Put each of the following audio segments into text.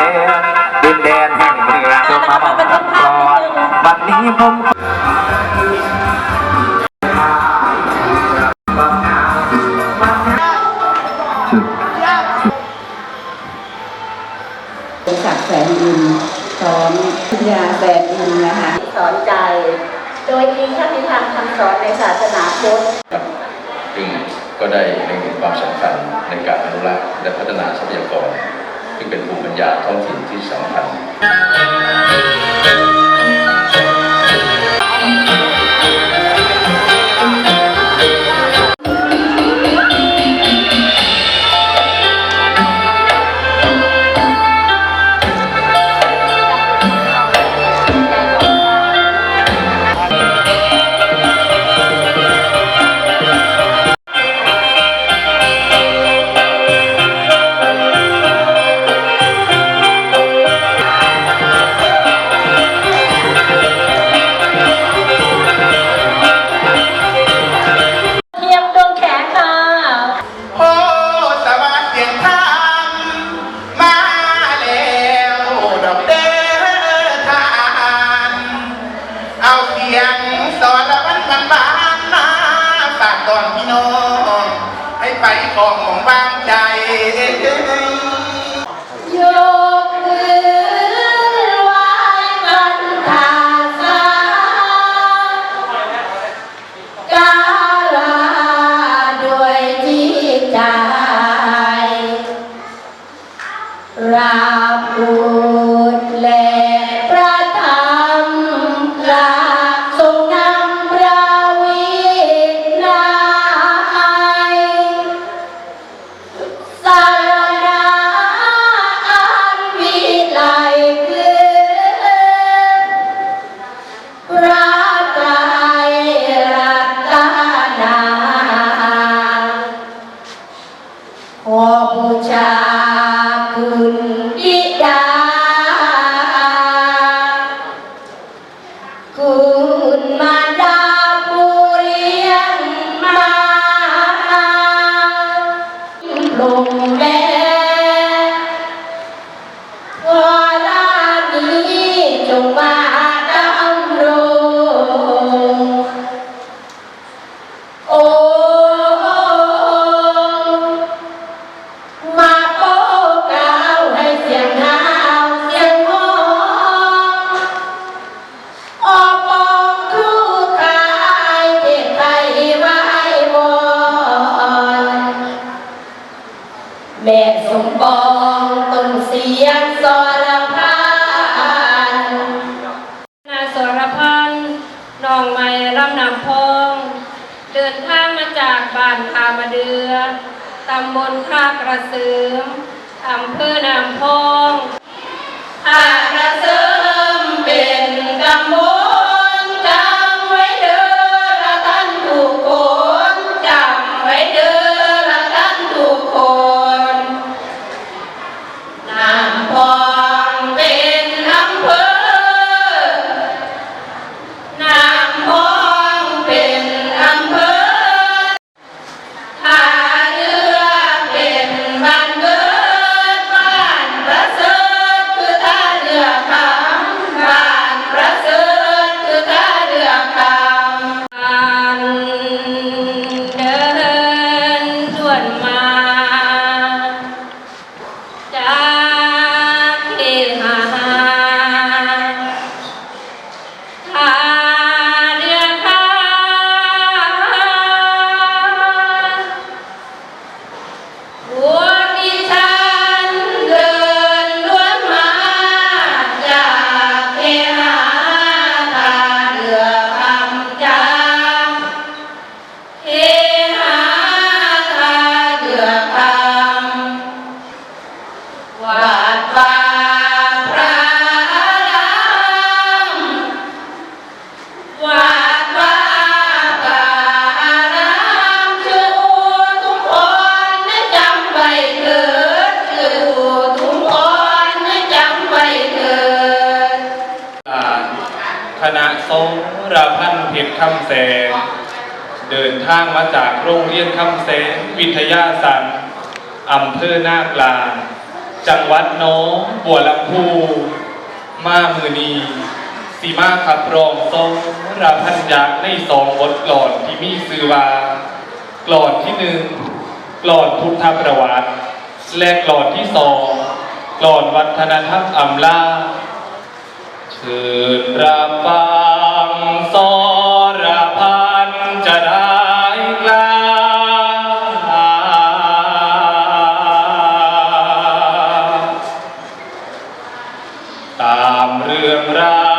ดนดินแดนแห่งเรือจมาบอกก่อนวันนี้ผมแสนอินสอนพุทยาแสนอินนะคะสอนใจ โดยอิงคติธรรมคำสอนในศาสนาพุทธซึ่งก็ได้เห็นความสำคัญในการอนุรักษ์และพัฒนาทรัพยากร ซึ่เป็นภูมิปัญญาท้องถิ่นที่สำคัญ ของบางใจ อำเภอนามทองินทางมาจากโรงเรียนคำเซนวิทยาสันอำเภอหน้ากลาง จังหวัดน้องบัวลำพูมามือนีสีมาขับรองทรงราพันยักในสองบทกลอนที่มีซื้อวากลอนที่หนึ่งกลอนพุทธประวัติ และกลอนที่สองกลอนวัฒนธรรมอัมลาเชิญราปา ตามเรื่องราว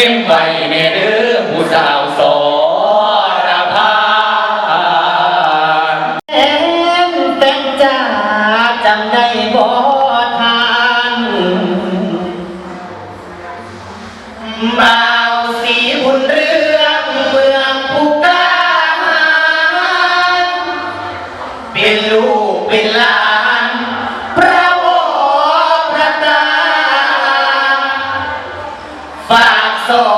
เม่มไว้ในเด้อผู้สาวสอราพานแฟนแฟนจ้าจำได้บ่ทานบ่าวสีบุญเรื่องเมืองผู้กล้าหาญเป็นลูกเป็นหลานพระ วพ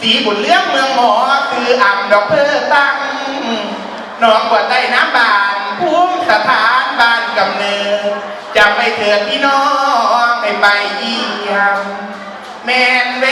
สีบุญเลี้ยงเมืองหมอคืออ่ำดอกเพอตั้งหนองบัวใต้น้ำบานพุ่มสถานบ้านกำเนิดจำไปเถิดพี่น้องให้ไปเยี่ยมแม่นเว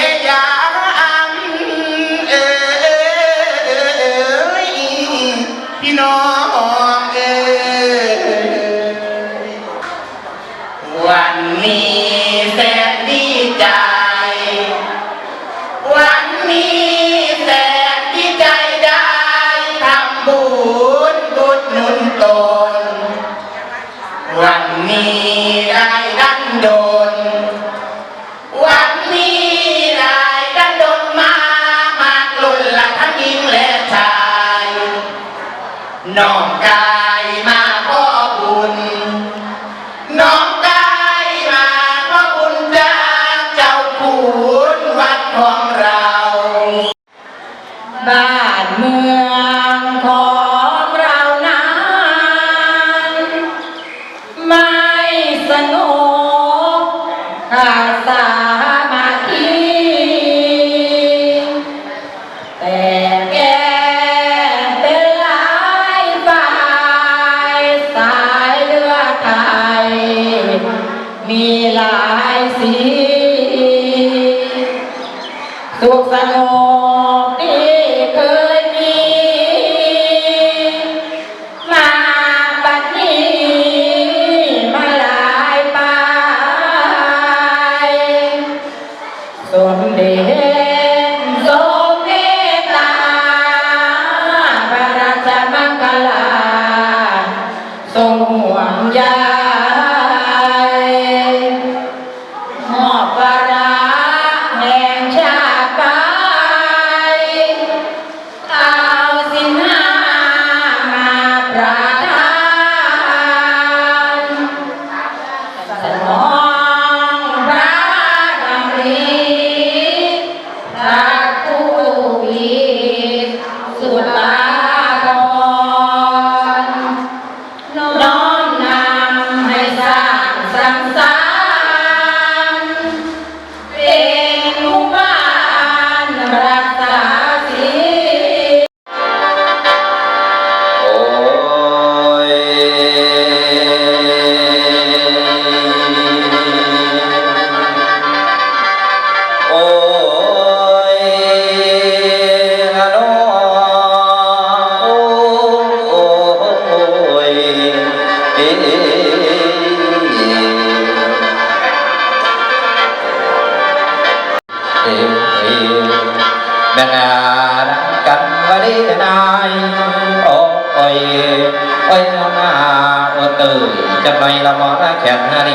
มีหลายสี สุขสงบที่เคยมี มาบัดนี้มาลายไปสมเด็จสมเด็ตาพระราชมังคลาทรงห่วงใย จะไปละมอระแขกนารี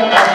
Thank you.